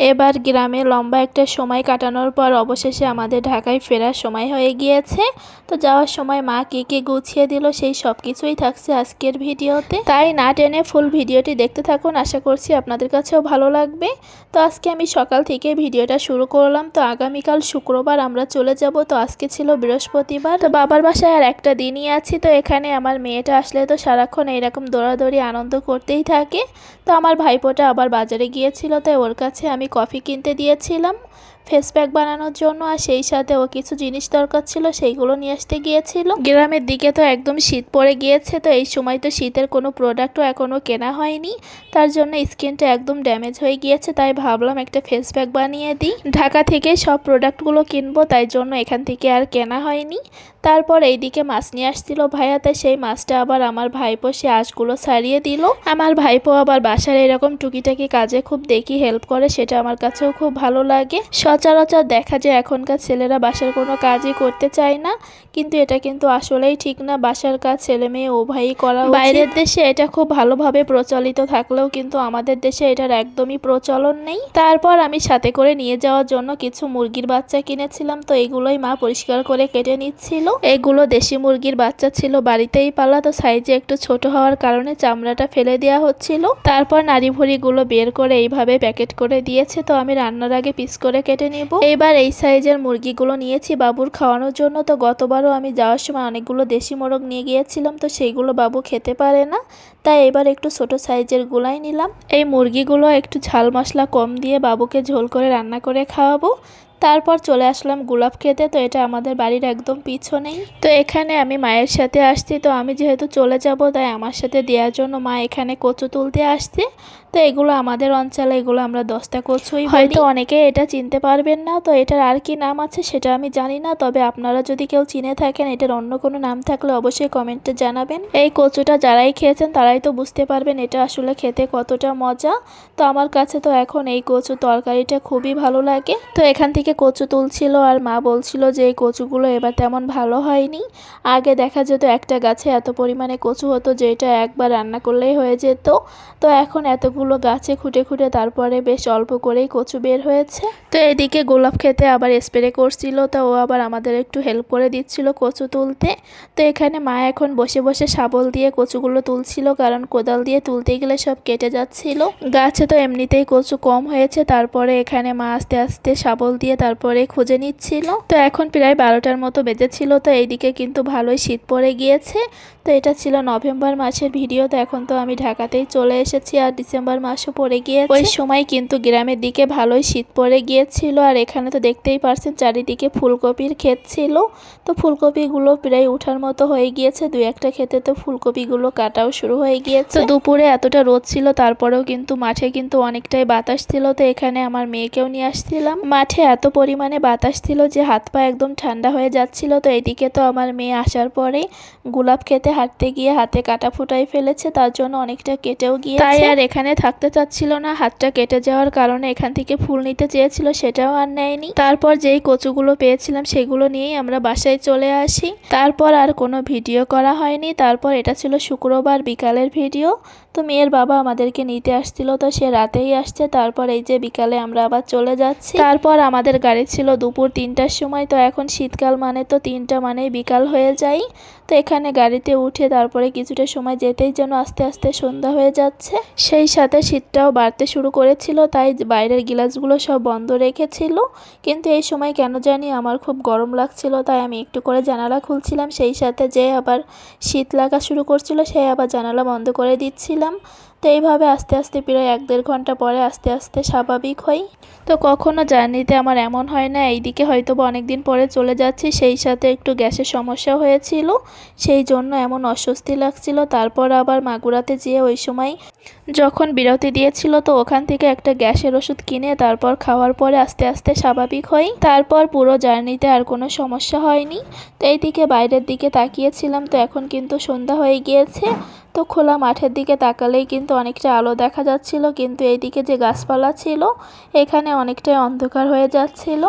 এবার গ্রামে লম্বা একটা সময় কাটানোর পর অবশেষে আমাদের ঢাকায় ফেরার সময় হয়ে গিয়েছে। তো যাওয়ার সময় মা কে কে গুছিয়ে দিল সেই সব কিছুই থাকছে আজকের ভিডিওতে। তাই না টেনে ফুল ভিডিওটি দেখতে থাকুন, আশা করছি আপনাদের কাছেও ভালো লাগবে। তো আজকে আমি সকাল থেকে ভিডিওটা শুরু করলাম। তো আগামীকাল শুক্রবার আমরা চলে যাব। তো আজকে ছিল বৃহস্পতিবার। তো বাবার বাসায় আর একটা দিনই আছি। তো এখানে আমার মেয়েটা আসলে তো সারাক্ষণ এইরকম দৌড়াদৌড়ি আনন্দ করতেই থাকে। তো আমার ভাইপোটা আবার বাজারে গিয়েছিল। তাই ওর কাছে আমি কফি কিনতে দিয়েছিলাম ফেস প্যাক বানানোর জন্য, আর সেই সাথে ও কিছু জিনিস দরকার ছিল, সেইগুলো নিয়ে আসতে গিয়েছিল। গ্রামের দিকে তো একদম শীত পড়ে গিয়েছে, তো এই সময় তো শীতের কোনো প্রোডাক্টও এখনও কেনা হয়নি। তার জন্য স্কিনটা একদম ড্যামেজ হয়ে গিয়েছে, তাই ভাবলাম একটা ফেস প্যাক বানিয়ে দিই। ঢাকা থেকে সব প্রোডাক্টগুলো কিনবো, তাই জন্য এখান থেকে আর কেনা হয়নি। তারপর এইদিকে মাছ নিয়ে আসছিল ভাইয়া, তাই সেই মাছটা আবার আমার ভাইপো সে আঁশগুলো ছাড়িয়ে দিল। আমার ভাইপো আবার বাসার এরকম টুকিটাকি কাজে খুব দেখি হেল্প করে, সেটা আমার কাছেও খুব ভালো লাগে। সচরাচর দেখা যায় এখনকার ছেলেরা বাসার কোনো কাজই করতে চায় না, কিন্তু এটা কিন্তু আসলেই ঠিক না। বাসার কাজ ছেলে মেয়ে উভয়ই করা বাইরের দেশে এটা খুব ভালোভাবে প্রচলিত থাকলেও কিন্তু আমাদের দেশে এটার একদমই প্রচলন নেই। তারপর আমি সাথে করে নিয়ে যাওয়ার জন্য কিছু মুরগির বাচ্চা কিনেছিলাম, তো এগুলোই মা পরিষ্কার করে কেটে নিচ্ছিল। এগুলো দেশি মুরগির বাচ্চা ছিল, বাড়িতেই পালা তো সাইজে একটু ছোট হওয়ার কারণে চামড়াটা ফেলে দেওয়া হচ্ছিল। তারপর নাড়ি ভুড়িগুলো বের করে এইভাবে প্যাকেট করে দিয়েছে, তো আমি রান্নার আগে পিস করে কেটে নিব। এইবার এই সাইজের মুরগিগুলো নিয়েছি বাবুর খাওয়ানোর জন্য, তো গতবারও আমি যাওয়ার সময় অনেকগুলো দেশি মোরগ নিয়ে গিয়েছিলাম, তো সেইগুলো বাবু খেতে পারে না, তাই এবার একটু ছোট সাইজের গুলাই নিলাম। এই মুরগিগুলো একটু ঝাল মশলা কম দিয়ে বাবুকে ঝোল করে রান্না করে খাওয়াবো। তারপর চলে আসলাম গোলাপ খেতে। তো এটা আমাদের বাড়ির একদম পিছনেই। তো এখানে আমি মায়ের সাথে আসছি। তো আমি যেহেতু চলে যাব, তাই আমার সাথে দেওয়ার জন্য মা এখানে কচু তুলতে আসছে। তো এগুলো আমাদের অঞ্চলে এগুলো আমরা দশটা কচুই হয়তো অনেকে এটা চিনতে পারবেন না। তো এটার আর কি নাম আছে সেটা আমি জানি না। তবে আপনারা যদি কেউ চিনে থাকেন, এটার অন্য কোনো নাম থাকলে অবশ্যই কমেন্টে জানাবেন। এই কচুটা যারাই খেয়েছেন, তারাই তো বুঝতে পারবেন এটা আসলে খেতে কতটা মজা। তো আমার কাছে তো এখন এই কচু তরকারিটা খুবই ভালো লাগে। তো এখান থেকে কচু তুলছিল আর মা বলছিল যে এই কচুগুলো এবার তেমন ভালো হয়নি। আগে দেখা যেত একটা গাছে এত পরিমাণে কচু হতো যেটা একবার রান্না করলেই হয়ে যেত। তো এখন এতগুলো গাছে খুঁটে খুঁটে তারপরে বেশ অল্প করেই কচু বের হয়েছে। তো এদিকে গোলাপ খেতে আবার স্প্রে করছিল, তো ও আবার আমাদের একটু হেল্প করে দিচ্ছিল কচু তুলতে। তো এখানে মা এখন বসে বসে শাবল দিয়ে কচুগুলো তুলছিল, কারণ কোদাল দিয়ে তুলতে গেলে সব কেটে যাচ্ছিল। গাছে তো এমনিতেই কচু কম হয়েছে, তারপরে এখানে মা আস্তে আস্তে শাবল দিয়ে তারপরে খুঁজে নিচ্ছিল। তো এখন প্রায় বারোটার মতো বেজেছিল, তো এইদিকে কিন্তু ভালোই শীত পড়ে গিয়েছে। তো এটা ছিল নভেম্বর মাসের ভিডিও, তো এখন তো আমি ঢাকাতেই চলে এসেছি আর ডিসেম্বর মাসও পড়ে গিয়েছে। ওই সময় কিন্তু গ্রামের দিকে ভালোই শীত পড়ে গিয়েছিল, আর এখানে তো দেখতেই পারছেন চারিদিকে ফুলকপির ক্ষেত ছিল। তো ফুলকপিগুলো প্রায় উঠার মতো হয়ে গিয়েছে দু একটা ক্ষেতে তো ফুলকপিগুলো কাটাও শুরু হয়ে গিয়েছে। তো দুপুরে এতটা রোদ ছিল, তারপরেও কিন্তু মাঠে কিন্তু অনেকটাই বাতাস ছিল, তো এখানে আমার মেয়েকেও নিয়ে আসছিলাম। মাঠে এত পরিমাণে বাতাস ছিল যে হাত পা একদম ঠান্ডা হয়ে যাচ্ছিল, তো এদিকে তো আমার মেয়ে আসার পরে গোলাপ খেতে হাঁটতে গিয়ে হাতে কাটা ফুটাই ফেলেছে, তার জন্য অনেকটা কেটেও গিয়ে তাই আর এখানে থাকতে চাচ্ছিল না, হাতটা কেটে যাওয়ার কারণে এখান থেকে ফুল নিতে চেয়েছিল, সেটাও আর নেয়নি। তারপর যেই কচুগুলো পেয়েছিলাম সেগুলো নিয়েই আমরা বাসায় চলে আসি। তারপর আর কোনো ভিডিও করা হয়নি, তারপর এটা ছিল শুক্রবার বিকালের ভিডিও। তো মেয়ের বাবা আমাদেরকে নিতে আসছিল, তো সে রাতেই আসছে, তারপর এই যে বিকালে আমরা আবার চলে যাচ্ছি। তারপর আমাদের গাড়ি ছিল দুপুর তিনটার সময়, তো এখন শীতকাল মানে তো তিনটা মানেই বিকাল হয়ে যায়। তো এখানে গাড়িতে উঠে তারপরে কিছুটা সময় যেতেই যেন আস্তে আস্তে সন্ধ্যা হয়ে যাচ্ছে। সেই সাথে শীতটাও বাড়তে শুরু করেছিল, তাই বাইরের গিলাসগুলো সব বন্ধ রেখেছিল। কিন্তু এই সময় কেন জানি আমার খুব গরম লাগছিল, তাই আমি একটু করে জানালা খুলছিলাম। সেই সাথে যে আবার শীত লাগা শুরু করছিল, সে আবার জানালা বন্ধ করে দিচ্ছিলাম। তো এইভাবে আস্তে আস্তে প্রায় এক দেড় ঘণ্টা পরে আস্তে আস্তে স্বাভাবিক হই। তো কখনো জার্নিতে আমার এমন হয় না, এইদিকে হয়তো বা অনেকদিন পরে চলে যাচ্ছি, সেই সাথে একটু গ্যাসের সমস্যা হয়েছিল, সেই জন্য এমন অস্বস্তি লাগছিল। তারপর আবার মাগুরাতে যেয়ে ওই সময় যখন বিরতি দিয়েছিল, তো ওখান থেকে একটা গ্যাসের ওষুধ কিনে তারপর খাওয়ার পরে আস্তে আস্তে স্বাভাবিক হই। তারপর পুরো জার্নিতে আর কোনো সমস্যা হয়নি। তো এইদিকে বাইরের দিকে তাকিয়েছিলাম, তো এখন কিন্তু সন্ধ্যা হয়ে গিয়েছে। তো খোলা মাঠের দিকে তাকালেই কিন্তু অনেকটা আলো দেখা যাচ্ছিল, কিন্তু এইদিকে যে গাছপালা ছিল, এখানে অনেকটাই অন্ধকার হয়ে যাচ্ছিল।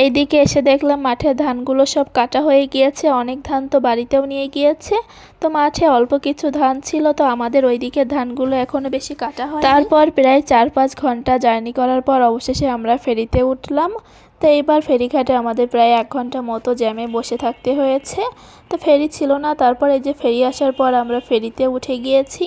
এইদিকে এসে দেখলাম মাঠের ধানগুলো সব কাটা হয়ে গিয়েছে, অনেক ধান তো বাড়িতেও নিয়ে গিয়েছে। তো মাঠে অল্প কিছু ধান ছিল, তো আমাদের ওইদিকে ধানগুলো এখনও বেশি কাটা হয় তারপর প্রায় চার পাঁচ ঘণ্টা জার্নি করার পর অবশেষে আমরা ফেরিতে উঠলাম। তো এইবার ফেরিঘাটে আমাদের প্রায় এক ঘণ্টা মতো জ্যামে বসে থাকতে হয়েছে। তো ফেরি ছিল না, তারপর এই যে ফেরি আসার পর আমরা ফেরিতে উঠে গিয়েছি।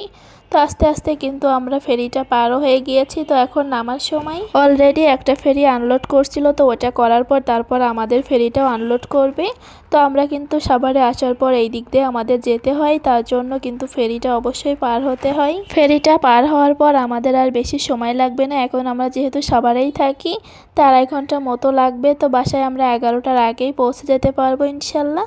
তো আস্তে আস্তে কিন্তু আমরা ফেরিটা পারও হয়ে গিয়েছি, তো এখন নামার সময়। অলরেডি একটা ফেরি আনলোড করছিল, তো ওটা করার পর তারপর আমাদের ফেরিটাও আনলোড করবে। তো আমরা কিন্তু সাভারে আসার পর এই দিক দিয়ে আমাদের যেতে হয়, তার জন্য কিন্তু ফেরিটা অবশ্যই পার হতে হয়। ফেরিটা পার হওয়ার পর আমাদের আর বেশি সময় লাগবে না, এখন আমরা যেহেতু সাভারেই থাকি তো আড়াই ঘণ্টা মতো লাগবে, তো বাসায় আমরা এগারোটার আগেই পৌঁছে যেতে পারব ইনশাল্লাহ।